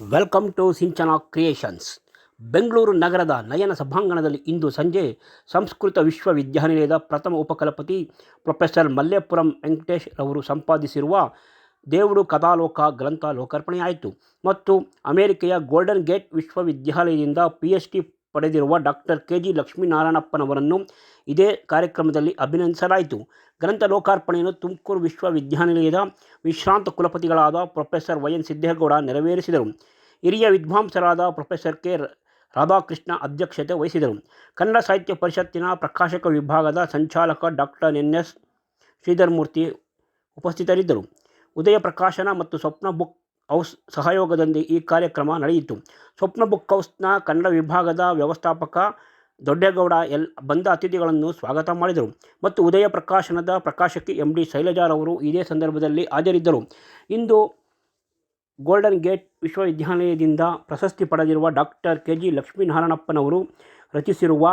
Welcome to Sinchana creations. Bengaluru ನಗರದ ನಯನ ಸಭಾಂಗಣದಲ್ಲಿ ಇಂದು ಸಂಜೆ ಸಂಸ್ಕೃತ ವಿಶ್ವವಿದ್ಯಾನಿಲಯದ ಪ್ರಥಮ ಉಪಕುಲಪತಿ ಪ್ರೊಫೆಸರ್ ಮಲ್ಲೇಪುರಂ ವೆಂಕಟೇಶ್ ರವರು ಸಂಪಾದಿಸಿರುವ ದೇವುಡು ಕಥಾಲೋಕ ಗ್ರಂಥ ಲೋಕಾರ್ಪಣೆಯಾಯಿತು ಮತ್ತು ಅಮೆರಿಕೆಯ ಗೋಲ್ಡನ್ ಗೇಟ್ ವಿಶ್ವವಿದ್ಯಾಲಯದಿಂದ ಪಿ ಎಚ್ ಡಿ ಪಡೆದಿರುವ ಡಾಕ್ಟರ್ ಕೆ ಜಿ ಲಕ್ಷ್ಮೀನಾರಾಯಣಪ್ಪನವರನ್ನು ಇದೇ ಕಾರ್ಯಕ್ರಮದಲ್ಲಿ ಅಭಿನಂದಿಸಲಾಯಿತು. ಗ್ರಂಥ ಲೋಕಾರ್ಪಣೆಯನ್ನು ತುಮಕೂರು ವಿಶ್ವವಿದ್ಯಾನಿಲಯದ ವಿಶ್ರಾಂತ ಕುಲಪತಿಗಳಾದ ಪ್ರೊಫೆಸರ್ ವೈ ಎನ್ ಸಿದ್ದೇಗೌಡ ನೆರವೇರಿಸಿದರು. ಹಿರಿಯ ವಿದ್ವಾಂಸರಾದ ಪ್ರೊಫೆಸರ್ ಕೆ. ರಾಧಾಕೃಷ್ಣ ಅಧ್ಯಕ್ಷತೆ ವಹಿಸಿದರು. ಕನ್ನಡ ಸಾಹಿತ್ಯ ಪರಿಷತ್ತಿನ ಪ್ರಕಾಶಕ ವಿಭಾಗದ ಸಂಚಾಲಕ ಡಾಕ್ಟರ್ ಎನ್. ಎಸ್. ಶ್ರೀಧರ್ಮೂರ್ತಿ ಉಪಸ್ಥಿತರಿದ್ದರು. ಉದಯ ಪ್ರಕಾಶನ ಮತ್ತು ಸ್ವಪ್ನ ಬುಕ್ ಹೌಸ್ ಸಹಯೋಗದೊಂದಿಗೆ ಈ ಕಾರ್ಯಕ್ರಮ ನಡೆಯಿತು. ಸ್ವಪ್ನ ಬುಕ್ ಹೌಸ್ನ ಕನ್ನಡ ವಿಭಾಗದ ವ್ಯವಸ್ಥಾಪಕ ದೊಡ್ಡೇಗೌಡ ಎಲ್, ಬಂದ ಅತಿಥಿಗಳನ್ನು ಸ್ವಾಗತ ಮಾಡಿದರು. ಮತ್ತು ಉದಯ ಪ್ರಕಾಶನದ ಪ್ರಕಾಶಕಿ ಎಂ ಡಿ ಶೈಲಜಾರವರು ಇದೇ ಸಂದರ್ಭದಲ್ಲಿ ಹಾಜರಿದ್ದರು. ಇಂದು ಗೋಲ್ಡನ್ ಗೇಟ್ ವಿಶ್ವವಿದ್ಯಾಲಯದಿಂದ ಪ್ರಶಸ್ತಿ ಪಡೆದಿರುವ ಡಾಕ್ಟರ್ ಕೆ ಜಿ ಲಕ್ಷ್ಮೀನಾರಾಯಣಪ್ಪನವರು ರಚಿಸಿರುವ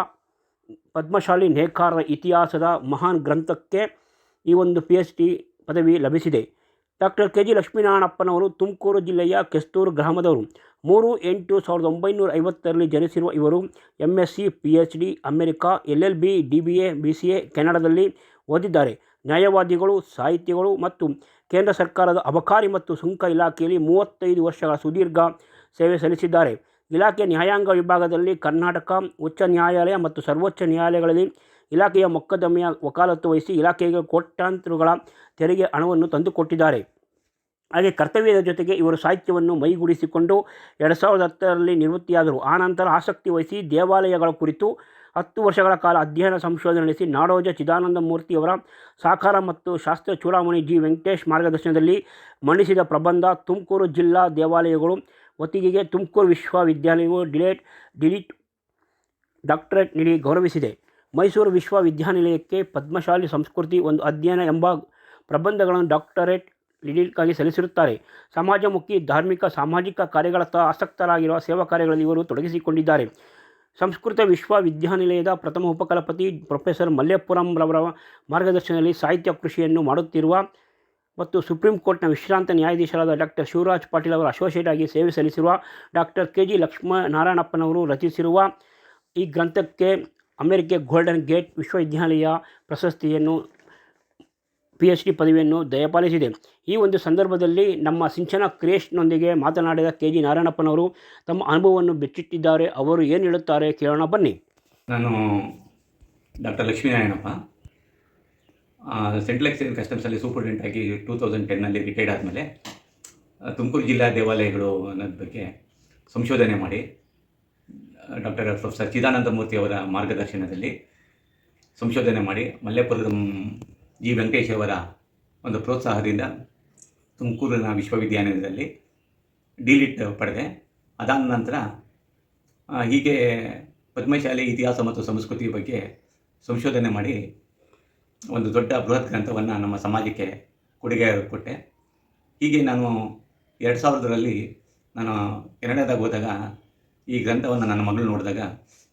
ಪದ್ಮಶಾಲಿ ನೇಕಾರರ ಇತಿಹಾಸದ ಮಹಾನ್ ಗ್ರಂಥಕ್ಕೆ ಈ ಒಂದು ಪಿ ಎಚ್ ಡಿ ಪದವಿ ಲಭಿಸಿದೆ. ಡಾಕ್ಟರ್ ಕೆ ಜಿ ಲಕ್ಷ್ಮೀನಾರಾಯಣಪ್ಪನವರು ತುಮಕೂರು ಜಿಲ್ಲೆಯ ಕೆಸ್ತೂರು ಗ್ರಾಮದವರು. ಮೂರು ಎಂಟು ಸಾವಿರದ ಒಂಬೈನೂರ ಐವತ್ತರಲ್ಲಿ ಜನಿಸಿರುವ ಇವರು M S C P H D America, L L B, D B A, B C A, ಕೆನಡಾದಲ್ಲಿ ಓದಿದ್ದಾರೆ. ನ್ಯಾಯವಾದಿಗಳು, ಸಾಹಿತಿಗಳು ಮತ್ತು ಕೇಂದ್ರ ಸರ್ಕಾರದ ಅಬಕಾರಿ ಮತ್ತು ಸುಂಕ ಇಲಾಖೆಯಲ್ಲಿ ಮೂವತ್ತೈದು ವರ್ಷಗಳ ಸುದೀರ್ಘ ಸೇವೆ ಸಲ್ಲಿಸಿದ್ದಾರೆ. ಇಲಾಖೆ ನ್ಯಾಯಾಂಗ ವಿಭಾಗದಲ್ಲಿ ಕರ್ನಾಟಕ ಉಚ್ಚ ನ್ಯಾಯಾಲಯ ಮತ್ತು ಸರ್ವೋಚ್ಚ ನ್ಯಾಯಾಲಯಗಳಲ್ಲಿ ಇಲಾಖೆಯ ಮೊಕದ್ದಮೆಯ ವಕಾಲತ್ತು ವಹಿಸಿ ಇಲಾಖೆಗೆ ಕೋಟ್ಯಾಂತರಗಳ ತೆರಿಗೆ ಹಣವನ್ನು ತಂದುಕೊಟ್ಟಿದ್ದಾರೆ. ಹಾಗೆ ಕರ್ತವ್ಯದ ಜೊತೆಗೆ ಇವರು ಸಾಹಿತ್ಯವನ್ನು ಮೈಗೂಡಿಸಿಕೊಂಡು ಎರಡು ಸಾವಿರದ ಹತ್ತರಲ್ಲಿ ನಿವೃತ್ತಿಯಾದರು. ಆನಂತರ ಆಸಕ್ತಿ ವಹಿಸಿ ದೇವಾಲಯಗಳ ಕುರಿತು ಹತ್ತು ವರ್ಷಗಳ ಕಾಲ ಅಧ್ಯಯನ ಸಂಶೋಧನೆ ನಡೆಸಿ ನಾಡೋಜ ಚಿದಾನಂದ ಮೂರ್ತಿಯವರ ಸಾಕಾರ ಮತ್ತು ಶಾಸ್ತ್ರ ಚೂಡಾಮಣಿ ಜಿ. ವೆಂಕಟೇಶ್ ಮಾರ್ಗದರ್ಶನದಲ್ಲಿ ಮಂಡಿಸಿದ ಪ್ರಬಂಧ ತುಮಕೂರು ಜಿಲ್ಲಾ ದೇವಾಲಯಗಳು ಒತ್ತಿಗೆಗೆ ತುಮಕೂರು ವಿಶ್ವವಿದ್ಯಾಲಯವು ಡಿಲೇಟ್ ಡಿಲಿಟ್ ಡಾಕ್ಟರೇಟ್ ನೀಡಿ ಗೌರವಿಸಿದೆ. ಮೈಸೂರು ವಿಶ್ವವಿದ್ಯಾನಿಲಯಕ್ಕೆ ಪದ್ಮಶಾಲಿ ಸಂಸ್ಕೃತಿ ಒಂದು ಅಧ್ಯಯನ ಎಂಬ ಪ್ರಬಂಧಗಳನ್ನು ಡಾಕ್ಟರೇಟ್ ಲಿಡಿಲ್ಗಾಗಿ ಸಲ್ಲಿಸಿರುತ್ತಾರೆ. ಸಮಾಜಮುಖಿ, ಧಾರ್ಮಿಕ, ಸಾಮಾಜಿಕ ಕಾರ್ಯಗಳತ್ತ ಆಸಕ್ತರಾಗಿರುವ ಸೇವಾ ಕಾರ್ಯಗಳಲ್ಲಿ ಇವರು ತೊಡಗಿಸಿಕೊಂಡಿದ್ದಾರೆ. ಸಂಸ್ಕೃತ ವಿಶ್ವವಿದ್ಯಾನಿಲಯದ ಪ್ರಥಮ ಉಪಕುಲಪತಿ ಪ್ರೊಫೆಸರ್ ಮಲ್ಲೇಪುರಂ ರವರ ಮಾರ್ಗದರ್ಶನದಲ್ಲಿ ಸಾಹಿತ್ಯ ಕೃಷಿಯನ್ನು ಮಾಡುತ್ತಿರುವ ಮತ್ತು ಸುಪ್ರೀಂ ಕೋರ್ಟ್ನ ವಿಶ್ರಾಂತ ನ್ಯಾಯಾಧೀಶರಾದ ಡಾಕ್ಟರ್ ಶಿವರಾಜ್ ಪಾಟೀಲ್ ಅವರ ಅಸೋಸಿಯೇಟ್ ಆಗಿ ಸೇವೆ ಸಲ್ಲಿಸಿರುವ ಡಾಕ್ಟರ್ ಕೆ ಜಿ ಲಕ್ಷ್ಮೀನಾರಾಯಣಪ್ಪನವರು ರಚಿಸಿರುವ ಈ ಗ್ರಂಥಕ್ಕೆ ಅಮೆರಿಕೆ ಗೋಲ್ಡನ್ ಗೇಟ್ ವಿಶ್ವವಿದ್ಯಾಲಯ ಪ್ರಶಸ್ತಿಯನ್ನು ಪಿ ಎಚ್ ಡಿ ಪದವಿಯನ್ನು ದಯಪಾಲಿಸಿದೆ. ಈ ಒಂದು ಸಂದರ್ಭದಲ್ಲಿ ನಮ್ಮ ಸಿಂಚನ ಕ್ರಿಯೇಷನ್ನೊಂದಿಗೆ ಮಾತನಾಡಿದ ಕೆ ಜಿ ನಾರಾಯಣಪ್ಪನವರು ತಮ್ಮ ಅನುಭವವನ್ನು ಬಿಚ್ಚಿಟ್ಟಿದ್ದಾರೆ. ಅವರು ಏನು ಹೇಳುತ್ತಾರೆ ಕೇಳೋಣ ಬನ್ನಿ. ನಾನು ಡಾಕ್ಟರ್ ಲಕ್ಷ್ಮೀನಾರಾಯಣಪ್ಪ ಸೆಂಟ್ರಲ್ ಎಕ್ಸೈಸ್ ಕಸ್ಟಮ್ಸಲ್ಲಿ ಸೂಪರ್ಡೆಂಟ್ ಆಗಿ ಟೂ ತೌಸಂಡ್ ಟೆನ್ನಲ್ಲಿ ರಿಟೈರ್ಡ್ ಆದಮೇಲೆ, ತುಮಕೂರು ಜಿಲ್ಲಾ ದೇವಾಲಯಗಳು ಅನ್ನೋದ್ರ ಬಗ್ಗೆ ಸಂಶೋಧನೆ ಮಾಡಿ ಡಾಕ್ಟರ್ ಪ್ರೊಫೆಸರ್ ಚಿದಾನಂದ ಮೂರ್ತಿ ಅವರ ಮಾರ್ಗದರ್ಶನದಲ್ಲಿ ಸಂಶೋಧನೆ ಮಾಡಿ ಮಲ್ಲೇಪುರದ ಜಿ ವೆಂಕಟೇಶ್ ಅವರ ಒಂದು ಪ್ರೋತ್ಸಾಹದಿಂದ ತುಮಕೂರಿನ ವಿಶ್ವವಿದ್ಯಾನಿಲಯದಲ್ಲಿ ಡಿಲಿಟ್ ಪಡೆದೆ. ಅದಾದ ನಂತರ ಹೀಗೆ ಪದ್ಮಶಾಲೆ ಇತಿಹಾಸ ಮತ್ತು ಸಂಸ್ಕೃತಿ ಬಗ್ಗೆ ಸಂಶೋಧನೆ ಮಾಡಿ ಒಂದು ದೊಡ್ಡ ಬೃಹತ್ ಗ್ರಂಥವನ್ನು ನಮ್ಮ ಸಮಾಜಕ್ಕೆ ಕೊಡುಗೆ ಕೊಟ್ಟೆ. ಹೀಗೆ ನಾನು ಎರಡು ಸಾವಿರದರಲ್ಲಿ ನಾನು ಕೆನಡಾದಾಗ ಹೋದಾಗ ಈ ಗ್ರಂಥವನ್ನು ನನ್ನ ಮಗಳು ನೋಡಿದಾಗ,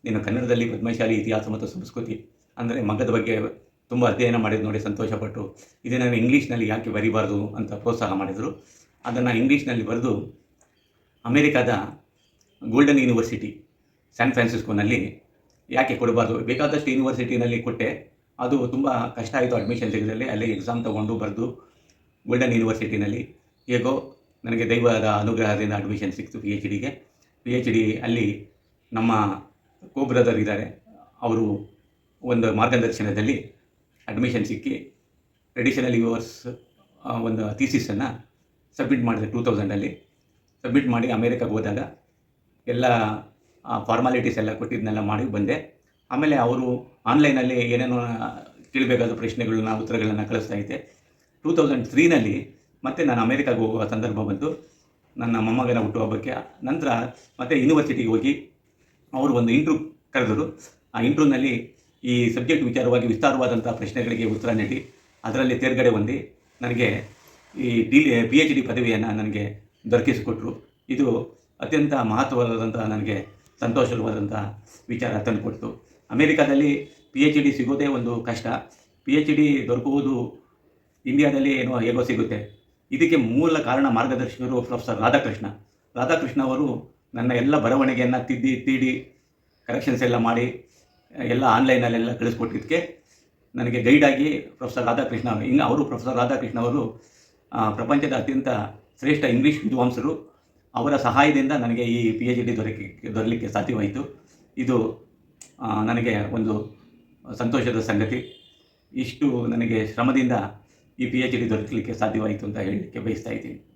ನೀನು ಕನ್ನಡದಲ್ಲಿ ಪದ್ಮಶಾಲಿ ಇತಿಹಾಸ ಮತ್ತು ಸಂಸ್ಕೃತಿ, ಅಂದರೆ ಮಗದ ಬಗ್ಗೆ ತುಂಬ ಅಧ್ಯಯನ ಮಾಡಿದ್ದು ನೋಡಿ ಸಂತೋಷಪಟ್ಟು, ಇದನ್ನು ಇಂಗ್ಲೀಷ್ನಲ್ಲಿ ಯಾಕೆ ಬರೀಬಾರ್ದು ಅಂತ ಪ್ರೋತ್ಸಾಹ ಮಾಡಿದರು. ಅದನ್ನು ಇಂಗ್ಲೀಷ್ನಲ್ಲಿ ಬರೆದು ಅಮೇರಿಕಾದ ಗೋಲ್ಡನ್ ಯೂನಿವರ್ಸಿಟಿ, ಸ್ಯಾನ್ ಫ್ರಾನ್ಸಿಸ್ಕೋನಲ್ಲಿ ಯಾಕೆ ಕೊಡಬಾರ್ದು? ಬೇಕಾದಷ್ಟು ಯೂನಿವರ್ಸಿಟಿನಲ್ಲಿ ಕೊಟ್ಟೆ. ಅದು ತುಂಬ ಕಷ್ಟ ಆಯಿತು ಅಡ್ಮಿಷನ್ ತೆಗೆದಲ್ಲಿ ಅಲ್ಲಿ ಎಕ್ಸಾಮ್ ತೊಗೊಂಡು ಬರೆದು ಗೋಲ್ಡನ್ ಯೂನಿವರ್ಸಿಟಿನಲ್ಲಿ. ಹೇಗೋ ನನಗೆ ದೈವದ ಅನುಗ್ರಹದಿಂದ ಅಡ್ಮಿಷನ್ ಸಿಕ್ತು ಪಿ ಎಚ್ ಡಿಗೆ ಪಿ ಎಚ್ ಡಿ ಅಲ್ಲಿ ನಮ್ಮ ಕೋ ಬ್ರದರ್ ಇದ್ದಾರೆ. ಅವರು ಒಂದು ಮಾರ್ಗದರ್ಶನದಲ್ಲಿ ಅಡ್ಮಿಷನ್ ಸಿಕ್ಕಿ ಟ್ರೆಡಿಷನಲ್ ಯುವರ್ಸ್ ಒಂದು ಥೀಸಿಸನ್ನು ಸಬ್ಮಿಟ್ ಮಾಡಿದೆ ಟೂ ತೌಸಂಡಲ್ಲಿ ಸಬ್ಮಿಟ್ ಮಾಡಿ ಅಮೇರಿಕಾಗೆ ಹೋದಾಗ ಎಲ್ಲ ಫಾರ್ಮಾಲಿಟೀಸ್ ಎಲ್ಲ ಕೊಟ್ಟಿದ್ದನ್ನೆಲ್ಲ ಮಾಡಿ ಬಂದೆ. ಆಮೇಲೆ ಅವರು ಆನ್ಲೈನಲ್ಲಿ ಏನೇನೋ ಕೇಳಬೇಕಾದ ಪ್ರಶ್ನೆಗಳನ್ನ, ಉತ್ತರಗಳನ್ನು ಕಳಿಸ್ತಾ ಇದ್ದೆ. ಟೂ ತೌಸಂಡ್ ತ್ರೀನಲ್ಲಿ ಮತ್ತೆ ನಾನು ಅಮೇರಿಕಾಗೆ ಹೋಗುವ ಸಂದರ್ಭ ಬಂತು. ನನ್ನ ಮೊಮ್ಮಗನ ಹುಟ್ಟುಹಬ್ಬಕ್ಕೆ ನಂತರ ಮತ್ತೆ ಯೂನಿವರ್ಸಿಟಿಗೆ ಹೋಗಿ ಅವರು ಒಂದು ಇಂಟ್ರೂ ಕರೆದರು. ಆ ಇಂಟ್ರೂನಲ್ಲಿ ಈ ಸಬ್ಜೆಕ್ಟ್ ವಿಚಾರವಾಗಿ ವಿಸ್ತಾರವಾದಂಥ ಪ್ರಶ್ನೆಗಳಿಗೆ ಉತ್ತರ ನೀಡಿ. ಅದರಲ್ಲಿ ತೇರ್ಗಡೆ ಹೊಂದಿ ನನಗೆ ಈ ಡಿ ಪಿ ಎಚ್ ಡಿ ಪದವಿಯನ್ನು ನನಗೆ ದೊರಕಿಸಿಕೊಟ್ರು. ಇದು ಅತ್ಯಂತ ಮಹತ್ವವಾದಂಥ ನನಗೆ ಸಂತೋಷವಾದಂಥ ವಿಚಾರ ತಂದುಕೊಡ್ತು. ಅಮೇರಿಕಾದಲ್ಲಿ ಪಿ ಎಚ್ ಡಿ ಸಿಗೋದೇ ಒಂದು ಕಷ್ಟ. ಪಿ ಎಚ್ ಡಿ ದೊರಕುವುದು ಇಂಡಿಯಾದಲ್ಲಿ ಏನೋ ಹೇಗೋ ಸಿಗುತ್ತೆ. ಇದಕ್ಕೆ ಮೂಲ ಕಾರಣ ಮಾರ್ಗದರ್ಶಕರು ಪ್ರೊಫೆಸರ್ ರಾಧಾಕೃಷ್ಣ. ರಾಧಾಕೃಷ್ಣ ಅವರು ನನ್ನ ಎಲ್ಲ ಬರವಣಿಗೆಯನ್ನು ತಿದ್ದಿ, ತೀಡಿ ಕರೆಕ್ಷನ್ಸ್ ಎಲ್ಲ ಮಾಡಿ, ಎಲ್ಲ ಆನ್ಲೈನಲ್ಲೆಲ್ಲ ಕಳಿಸ್ಕೊಟ್ಟಿದ್ದಕ್ಕೆ ನನಗೆ ಗೈಡಾಗಿ ಪ್ರೊಫೆಸರ್ ರಾಧಾಕೃಷ್ಣ ಅವರು, ಇನ್ನು ಅವರು ಪ್ರೊಫೆಸರ್ ರಾಧಾಕೃಷ್ಣ ಅವರು ಪ್ರಪಂಚದ ಅತ್ಯಂತ ಶ್ರೇಷ್ಠ ಇಂಗ್ಲೀಷ್ ವಿದ್ವಾಂಸರು. ಅವರ ಸಹಾಯದಿಂದ ನನಗೆ ಈ ಪಿ ಎಚ್ ಡಿ ದೊರಕಿ, ದೊರಲಿಕ್ಕೆ ಸಾಧ್ಯವಾಯಿತು. ಇದು ನನಗೆ ಒಂದು ಸಂತೋಷದ ಸಂಗತಿ. ಇಷ್ಟು ನನಗೆ ಶ್ರಮದಿಂದ ಈ ಪಿ ಎಚ್ ಡಿ ದೊರಕಲಿಕ್ಕೆ ಸಾಧ್ಯವಾಯಿತು ಅಂತ ಹೇಳಲಿಕ್ಕೆ ಬಯಸ್ತಾ ಇದ್ದೀನಿ.